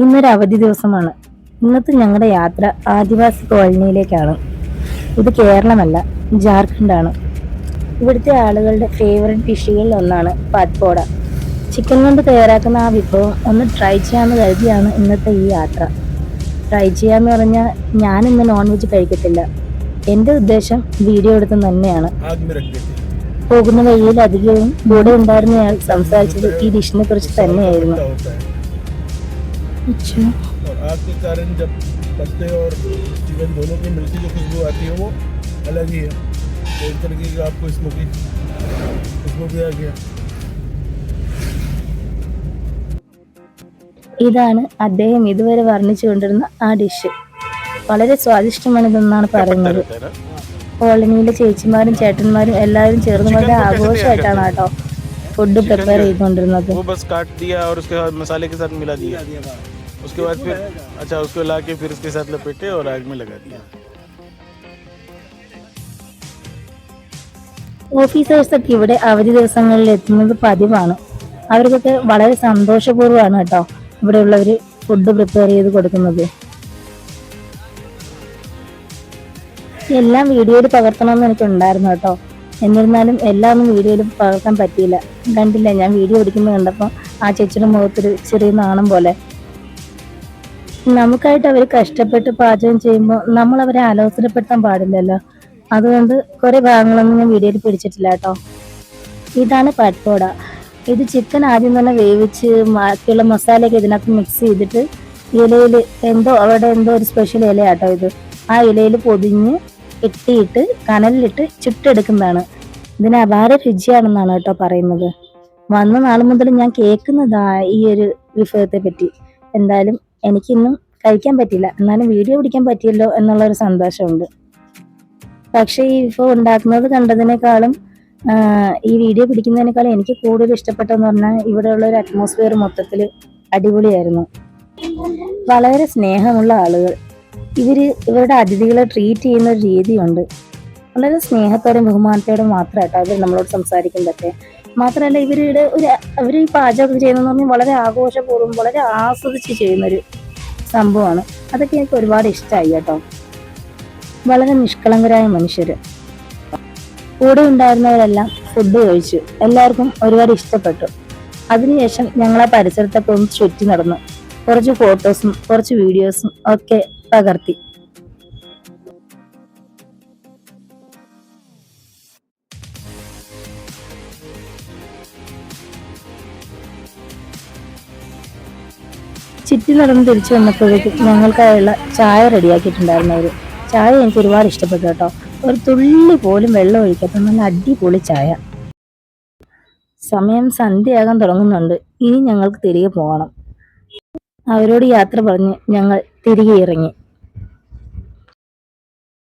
ഇന്നൊരു അവധി ദിവസമാണ്. ഇന്നത്തെ ഞങ്ങളുടെ യാത്ര ആദിവാസി കോളനിയിലേക്കാണ്. ഇത് കേരളമല്ല ജാർഖണ്ഡ് ആണ് ഇവിടുത്തെ ആളുകളുടെ ഫേവററ്റ് ഫിഷുകളിൽ ഒന്നാണ് പാത്പോട ചിക്കൻ കൊണ്ട് തയ്യാറാക്കുന്ന ആ വിഭവം ഒന്ന് ട്രൈ ചെയ്യാമെന്ന് കരുതിയാണ് ഇന്നത്തെ ഈ യാത്ര. ട്രൈ ചെയ്യാമെന്ന് പറഞ്ഞാൽ ഞാൻ ഇന്ന് നോൺ വെജ് കഴിക്കത്തില്ല. എന്റെ ഉദ്ദേശം വീഡിയോ എടുത്ത് തന്നെയാണ്. പോകുന്ന വഴിയിൽ അധികവും കൂടെ ഉണ്ടായിരുന്നയാൾ സംസാരിച്ചത് ഈ ഡിഷിനെ കുറിച്ച് തന്നെയായിരുന്നു. अच्छा और आग के कारण जब पत्ते और चिकन दोनों की मिलती जो खुशबू आती है वो अलग ही है तो एक तरीके का आपको स्मोकी खुशबू भी आ गया ഇതാണ് അദ്ദേഹം ഇതുവരെ വർണ്ണിച്ചുകൊണ്ടിരുന്ന ആ ഡിഷ് വളരെ സ്വാദിഷ്ടമാണിതെന്നാണ് പറയുന്നത് കോളനിയിലെ ചേച്ചിമാരും ചേട്ടന്മാരും എല്ലാവരും ചേർന്ന് വളരെ ആഘോഷമായിട്ടാണ് കേട്ടോ ഫുഡ് പ്രിപ്പയർ ചെയ്തുകൊണ്ടിരുന്നത് वो बस काट दिया और उसके बाद मसाले के साथ मिला दिया उसके बाद फिर अच्छा उसको ला के फिर उसके साथ लपेटे और आग में लगा दिया ഓഫീസേഴ്സൊക്കെ ഇവിടെ അവധി ദിവസങ്ങളിൽ എത്തുന്നത് പതിവാണ് അവർക്കൊക്കെ വളരെ സന്തോഷപൂർവ്വമാണ് കേട്ടോ ഇവിടെയുള്ളവർ ഫുഡ് പ്രിപ്പയർ ചെയ്ത് കൊടുക്കുന്നത് എല്ലാം വീഡിയോയിൽ പകർത്തണമെന്ന് എനിക്കുണ്ടായിരുന്നു കേട്ടോ എന്നിരുന്നാലും എല്ലാം ഒന്നും വീഡിയോയിൽ പകർത്താൻ പറ്റിയില്ല കണ്ടില്ല ഞാൻ വീഡിയോ എടുക്കുന്നത് കണ്ടപ്പോൾ ആ ചേച്ചിയുടെ മുഖത്തൊരു ചെറിയ നാണം പോലെ നമുക്കായിട്ട് അവർ കഷ്ടപ്പെട്ട് പാചകം ചെയ്യുമ്പോൾ നമ്മൾ അവരെ ആലോചനപ്പെടുത്താൻ പാടില്ലല്ലോ. അതുകൊണ്ട് കുറെ ഭാഗങ്ങളൊന്നും ഞാൻ വീഡിയോയിൽ പിടിച്ചിട്ടില്ല കേട്ടോ. ഇതാണ് പട്പോട ഇത് ചിക്കൻ ആദ്യം തന്നെ വേവിച്ച് ബാക്കിയുള്ള മസാലയൊക്കെ ഇതിനകത്ത് മിക്സ് ചെയ്തിട്ട് ഇലയിൽ എന്തോ അവിടെ എന്തോ ഒരു സ്പെഷ്യൽ ഇലയാട്ടോ ഇത്. ആ ഇലയിൽ പൊതിഞ്ഞ് കെട്ടിയിട്ട് കനലിലിട്ട് ചുട്ടെടുക്കുന്നതാണ്. ഇതിന് അപാര രുചിയാണെന്നാണ് കേട്ടോ പറയുന്നത്. വന്ന നാൾ മുതൽ ഞാൻ കേൾക്കുന്നതാ ഈ ഒരു വിഭവത്തെ പറ്റി എന്തായാലും എനിക്കിന്നും കഴിക്കാൻ പറ്റില്ല. എന്നാലും വീഡിയോ പിടിക്കാൻ പറ്റിയല്ലോ എന്നുള്ള ഒരു സന്തോഷമുണ്ട്. പക്ഷേ ഈ വിഭവം ഉണ്ടാക്കുന്നത് കണ്ടതിനേക്കാളും ഈ വീഡിയോ പിടിക്കുന്നതിനേക്കാളും എനിക്ക് കൂടുതൽ ഇഷ്ടപ്പെട്ടെന്ന് പറഞ്ഞാൽ ഇവിടെയുള്ള ഒരു അറ്റ്മോസ്ഫിയർ മൊത്തത്തിൽ അടിപൊളിയായിരുന്നു. വളരെ സ്നേഹമുള്ള ആളുകൾ. ഇവർ ഇവരുടെ അതിഥികളെ ട്രീറ്റ് ചെയ്യുന്ന ഒരു രീതിയുണ്ട്. വളരെ സ്നേഹത്തോടും ബഹുമാനത്തോടും മാത്രമായിട്ടോ അവർ നമ്മളോട് സംസാരിക്കുന്നതൊക്കെ. മാത്രമല്ല ഇവരുടെ ഒരു അവർ ഈ പാചകം ചെയ്യുന്നതെന്ന് പറഞ്ഞാൽ വളരെ ആഘോഷപൂർവം വളരെ ആസ്വദിച്ച് ചെയ്യുന്നൊരു സംഭവമാണ്. അതൊക്കെ എനിക്ക് ഒരുപാട് ഇഷ്ടമായി കേട്ടോ. വളരെ നിഷ്കളങ്കരായ മനുഷ്യർ കൂടെ ഉണ്ടായിരുന്നവരെല്ലാം ഫുഡ് കഴിച്ചു. എല്ലാവർക്കും ഒരുപാട് ഇഷ്ടപ്പെട്ടു. അതിനുശേഷം ഞങ്ങൾ ആ പരിസരത്തൊക്കെ ഒന്ന് ചുറ്റി നടന്നു. കുറച്ച് ഫോട്ടോസും കുറച്ച് വീഡിയോസും ഒക്കെ പകർത്തി. ചുറ്റി നടന്ന് തിരിച്ചു വന്നപ്പോഴേക്കും ഞങ്ങൾക്കായുള്ള ചായ റെഡിയാക്കിയിട്ടുണ്ടായിരുന്നു അവർ. ചായ എനിക്ക് ഒരുപാട് ഇഷ്ടപ്പെട്ടു കേട്ടോ. ഒരു തുള്ളി പോലും വെള്ളം ഒഴിക്കാത്ത നല്ല അടിപൊളി ചായ. സമയം സന്ധ്യയാകാൻ തുടങ്ങുന്നുണ്ട്. ഇനി ഞങ്ങൾക്ക് തിരികെ പോകണം. അവരോട് യാത്ര പറഞ്ഞ് ഞങ്ങൾ തിരികെ ഇറങ്ങി.